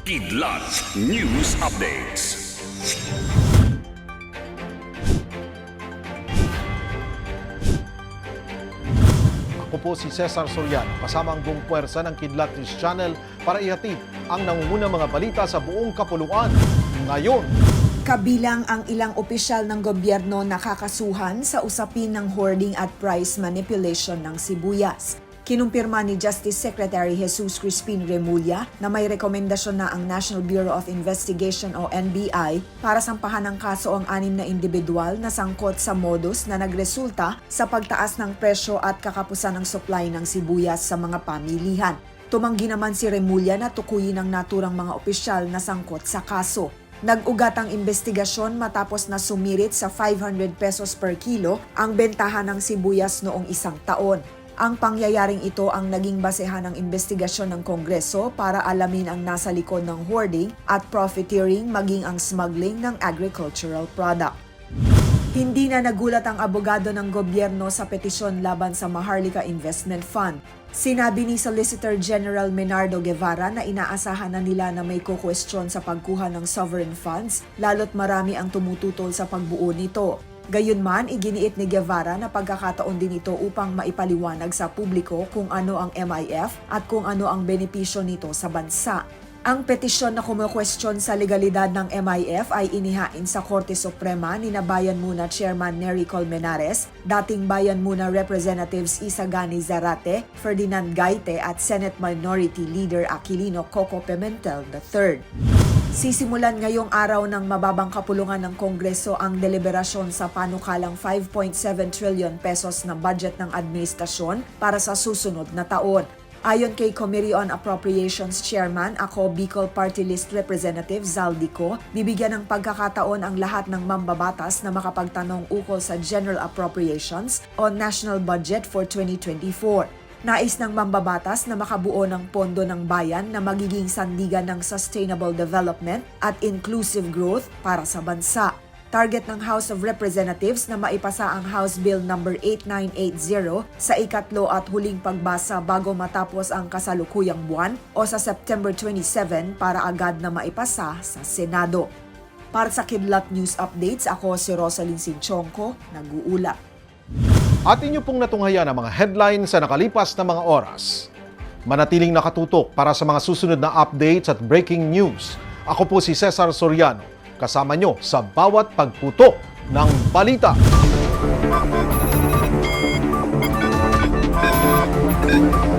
Kidlat News Updates. Ako po si Cesar Soriano, kasama ang buong puwersa ng Kidlat News Channel para ihatid ang nangungunang mga balita sa buong kapuluan. Ngayon, Kabilang ang ilang opisyal ng gobyerno nakakasuhan sa usapin ng hoarding at price manipulation ng sibuyas. Kinumpirma ni Justice Secretary Jesus Crispin Remulla na may rekomendasyon na ang National Bureau of Investigation o NBI para sampahan ng kaso ang anim na individual na sangkot sa modus na nagresulta sa pagtaas ng presyo at kakapusan ng supply ng sibuyas sa mga pamilihan. Tumanggi naman si Remulla na tukuyin ang naturang mga opisyal na sangkot sa kaso. Nag-ugat ang investigasyon matapos na sumirit sa 500 pesos per kilo ang bentahan ng sibuyas noong isang taon. Ang pangyayaring ito ang naging basehan ng investigasyon ng Kongreso para alamin ang nasa likod ng hoarding at profiteering maging ang smuggling ng agricultural product. Hindi na nagulat ang abogado ng gobyerno sa petisyon laban sa Maharlika Investment Fund. Sinabi ni Solicitor General Menardo Guevara na inaasahan na nila na may kukwestiyon sa pagkuha ng sovereign funds lalo't marami ang tumututol sa pagbuo nito. Gayunman, iginiit ni Guevara na pagkakataon din ito upang maipaliwanag sa publiko kung ano ang MIF at kung ano ang benepisyo nito sa bansa. Ang petisyon na kumukwestiyon sa legalidad ng MIF ay inihain sa Korte Suprema ni Bayan Muna Chairman Nery Colmenares, dating Bayan Muna Representatives Isagani Zarate, Ferdinand Gaite at Senate Minority Leader Aquilino Coco Pimentel III. Sisimulan ngayong araw ng mababang kapulungan ng Kongreso ang deliberasyon sa panukalang 5.7 trillion pesos na budget ng administrasyon para sa susunod na taon. Ayon kay Committee on Appropriations Chairman, ako Bicol Party List Representative Zaldico, bibigyan ng pagkakataon ang lahat ng mambabatas na makapagtanong ukol sa General Appropriations o National Budget for 2024. Nais ng mambabatas na makabuo ng pondo ng bayan na magiging sandigan ng sustainable development at inclusive growth para sa bansa. Target ng House of Representatives na maipasa ang House Bill No. 8980 sa ikatlo at huling pagbasa bago matapos ang kasalukuyang buwan o sa September 27 para agad na maipasa sa Senado. Para sa Kidlat News Updates, ako si Rosalyn Sinchonko, nag-uula. At inyo pong natunghaya ng mga headlines sa nakalipas na mga oras. Manatiling nakatutok para sa mga susunod na updates at breaking news. Ako po si Cesar Soriano, kasama nyo sa bawat pagputok ng balita. Thank you.